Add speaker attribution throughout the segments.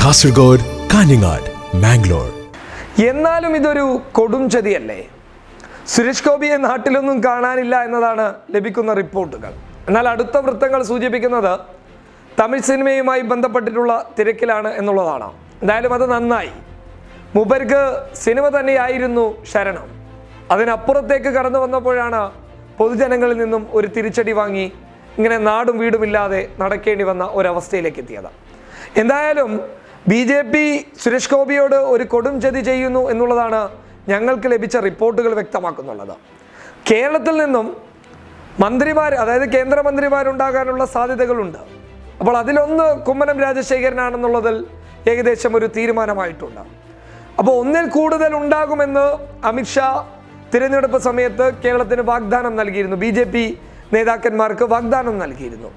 Speaker 1: കാസർഗോഡ് കാഞ്ഞങ്ങാട് മാംഗ്ലൂർ
Speaker 2: എന്നാലും ഇതൊരു കൊടും ചതിയല്ലേ? സുരേഷ് ഗോപിയെ നാട്ടിലൊന്നും കാണാനില്ല എന്നതാണ് ലഭിക്കുന്ന റിപ്പോർട്ടുകൾ. എന്നാൽ അടുത്ത വൃത്തങ്ങൾ സൂചിപ്പിക്കുന്നത് തമിഴ് സിനിമയുമായി ബന്ധപ്പെട്ടിട്ടുള്ള തിരക്കിലാണ് എന്നുള്ളതാണ്. എന്തായാലും അത് നന്നായി. മുബർക്ക് സിനിമ തന്നെയായിരുന്നു ശരണം. അതിനപ്പുറത്തേക്ക് കടന്നു വന്നപ്പോഴാണ് പൊതുജനങ്ങളിൽ നിന്നും ഒരു തിരിച്ചടി വാങ്ങി ഇങ്ങനെ നാടും വീടുമില്ലാതെ നടക്കേണ്ടി വന്ന ഒരവസ്ഥയിലേക്ക് എത്തിയത്. എന്തായാലും ബി ജെ പി സുരേഷ് ഗോപിയോട് ഒരു കൊടും ചതി ചെയ്യുന്നു എന്നുള്ളതാണ് ഞങ്ങൾക്ക് ലഭിച്ച റിപ്പോർട്ടുകൾ വ്യക്തമാക്കുന്നുള്ളത്. കേരളത്തിൽ നിന്നും മന്ത്രിമാർ അതായത് കേന്ദ്രമന്ത്രിമാരുണ്ടാകാനുള്ള സാധ്യതകളുണ്ട്. അപ്പോൾ അതിലൊന്ന് കുമ്മനം രാജശേഖരനാണെന്നുള്ളതിൽ ഏകദേശം ഒരു തീരുമാനമായിട്ടുണ്ട്. അപ്പോൾ ഒന്നിൽ കൂടുതൽ ഉണ്ടാകുമെന്ന് അമിത്ഷാ തിരഞ്ഞെടുപ്പ് സമയത്ത് കേരളത്തിന് വാഗ്ദാനം നൽകിയിരുന്നു. ബി നേതാക്കന്മാർക്ക് വാഗ്ദാനം നൽകിയിരുന്നു.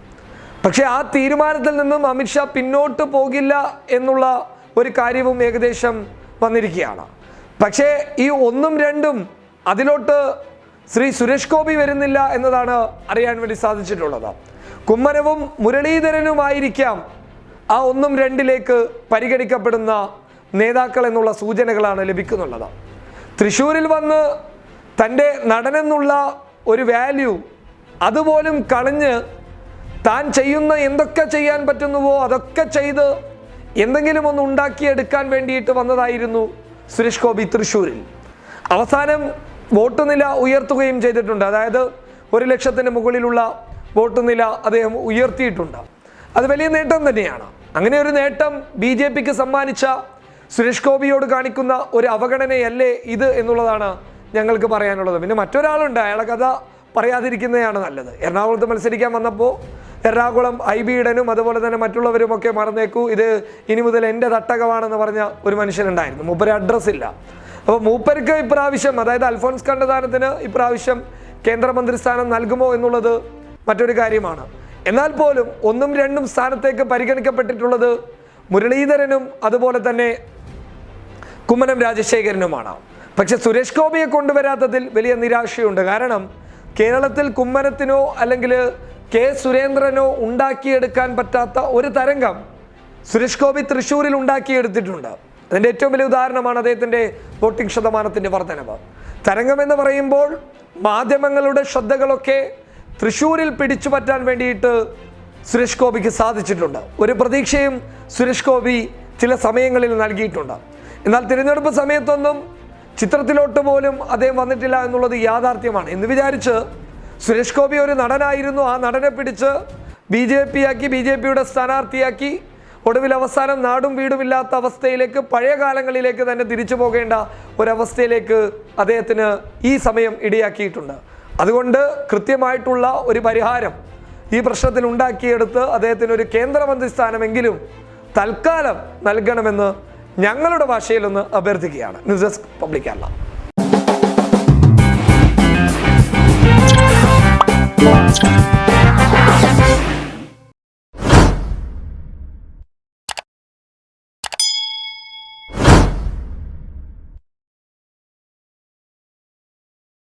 Speaker 2: പക്ഷേ ആ തീരുമാനത്തിൽ നിന്നും അമിത്ഷാ പിന്നോട്ട് പോകില്ല എന്നുള്ള ഒരു കാര്യവും ഏകദേശം വന്നിരിക്കുകയാണ്. പക്ഷേ ഈ ഒന്നും രണ്ടും അതിലോട്ട് ശ്രീ സുരേഷ് ഗോപി വരുന്നില്ല എന്നതാണ് അറിയാൻ വേണ്ടി സാധിച്ചിട്ടുള്ളത്. കുമ്മനവും മുരളീധരനുമായിരിക്കാം ആ ഒന്നും രണ്ടിലേക്ക് പരിഗണിക്കപ്പെടുന്ന നേതാക്കൾ എന്നുള്ള സൂചനകളാണ് ലഭിക്കുന്നുള്ളത്. തൃശ്ശൂരിൽ വന്ന് തന്റെ നടനെന്നുള്ള ഒരു വാല്യൂ അതുപോലും കളഞ്ഞ് താൻ ചെയ്യുന്ന എന്തൊക്കെ ചെയ്യാൻ പറ്റുന്നുവോ അതൊക്കെ ചെയ്ത് എന്തെങ്കിലും ഒന്ന് ഉണ്ടാക്കിയെടുക്കാൻ വേണ്ടിയിട്ട് വന്നതായിരുന്നു സുരേഷ് ഗോപി തൃശ്ശൂരിൽ. അവസാനം വോട്ട് നില ഉയർത്തുകയും ചെയ്തിട്ടുണ്ട്. അതായത് ഒരു ലക്ഷത്തിന് മുകളിലുള്ള വോട്ട് നില അദ്ദേഹം ഉയർത്തിയിട്ടുണ്ട്. അത് വലിയ നേട്ടം തന്നെയാണ്. അങ്ങനെ ഒരു നേട്ടം ബി ജെ പിക്ക് സമ്മാനിച്ച സുരേഷ് ഗോപിയോട് കാണിക്കുന്ന ഒരു അവഗണനയല്ലേ ഇത് എന്നുള്ളതാണ് ഞങ്ങൾക്ക് പറയാനുള്ളത്. പിന്നെ മറ്റൊരാളുണ്ട്. അയാളെ കഥ പറയാതിരിക്കുന്നതാണ് നല്ലത്. എറണാകുളത്ത് മത്സരിക്കാൻ വന്നപ്പോൾ എറണാകുളം ഐ ബി ഇടനും അതുപോലെ തന്നെ മറ്റുള്ളവരും ഒക്കെ മറന്നേക്കൂ. ഇത് ഇനി മുതൽ എന്റെ തട്ടകമാണെന്ന് പറഞ്ഞ ഒരു മനുഷ്യനുണ്ടായിരുന്നു. മൂപ്പര് അഡ്രസ്സ് ഇല്ല. അപ്പോൾ മൂപ്പർക്ക് ഇപ്രാവശ്യം അതായത് അൽഫോൺസ് കണ്ടതാനത്തിന് ഇപ്രാവശ്യം കേന്ദ്രമന്ത്രി സ്ഥാനം നൽകുമോ എന്നുള്ളത് മറ്റൊരു കാര്യമാണ്. എന്നാൽ പോലും ഒന്നും രണ്ടും സ്ഥാനത്തേക്ക് പരിഗണിക്കപ്പെട്ടിട്ടുള്ളത് മുരളീധരനും അതുപോലെ തന്നെ കുമ്മനം രാജശേഖരനുമാണ്. പക്ഷെ സുരേഷ് ഗോപിയെ കൊണ്ടുവരാത്തതിൽ വലിയ നിരാശയുണ്ട്. കാരണം കേരളത്തിൽ കുമ്മനത്തിനോ അല്ലെങ്കിൽ കെ സുരേന്ദ്രനോ ഉണ്ടാക്കിയെടുക്കാൻ പറ്റാത്ത ഒരു തരംഗം സുരേഷ് ഗോപി തൃശ്ശൂരിൽ ഉണ്ടാക്കിയെടുത്തിട്ടുണ്ട്. അതിന്റെ ഏറ്റവും വലിയ ഉദാഹരണമാണ് അദ്ദേഹത്തിന്റെ വോട്ടിംഗ് ശതമാനത്തിന്റെ വർധനവ്. തരംഗം എന്ന് പറയുമ്പോൾ മാധ്യമങ്ങളുടെ ശ്രദ്ധകളൊക്കെ തൃശ്ശൂരിൽ പിടിച്ചു പറ്റാൻ വേണ്ടിയിട്ട് സുരേഷ് ഗോപിക്ക് സാധിച്ചിട്ടുണ്ട്. ഒരു പ്രതീക്ഷയും സുരേഷ് ഗോപി ചില സമയങ്ങളിൽ നൽകിയിട്ടുണ്ട്. എന്നാൽ തിരഞ്ഞെടുപ്പ് സമയത്തൊന്നും ചിത്രത്തിലോട്ട് പോലും അദ്ദേഹം വന്നിട്ടില്ല എന്നുള്ളത് യാഥാർത്ഥ്യമാണ്. എന്ന് വിചാരിച്ച് സുരേഷ് ഗോപി ഒരു നടനായിരുന്നു. ആ നടനെ പിടിച്ച് ബി ജെ പി ആക്കി ബി ജെ പിയുടെ സ്ഥാനാർത്ഥിയാക്കി. ഒടുവിൽ അവസാനം നാടും വീടുമില്ലാത്ത അവസ്ഥയിലേക്ക് പഴയ കാലങ്ങളിലേക്ക് തന്നെ തിരിച്ചു പോകേണ്ട ഒരവസ്ഥയിലേക്ക് അദ്ദേഹത്തിന് ഈ സമയം ഇടയാക്കിയിട്ടുണ്ട്. അതുകൊണ്ട് കൃത്യമായിട്ടുള്ള ഒരു പരിഹാരം ഈ പ്രശ്നത്തിൽ ഉണ്ടാക്കിയെടുത്ത് അദ്ദേഹത്തിന് ഒരു കേന്ദ്രമന്ത്രി സ്ഥാനമെങ്കിലും തൽക്കാലം നൽകണമെന്ന് ഞങ്ങളുടെ ഭാഷയിലൊന്ന് അഭ്യർത്ഥിക്കുകയാണ്. News desk public Kerala.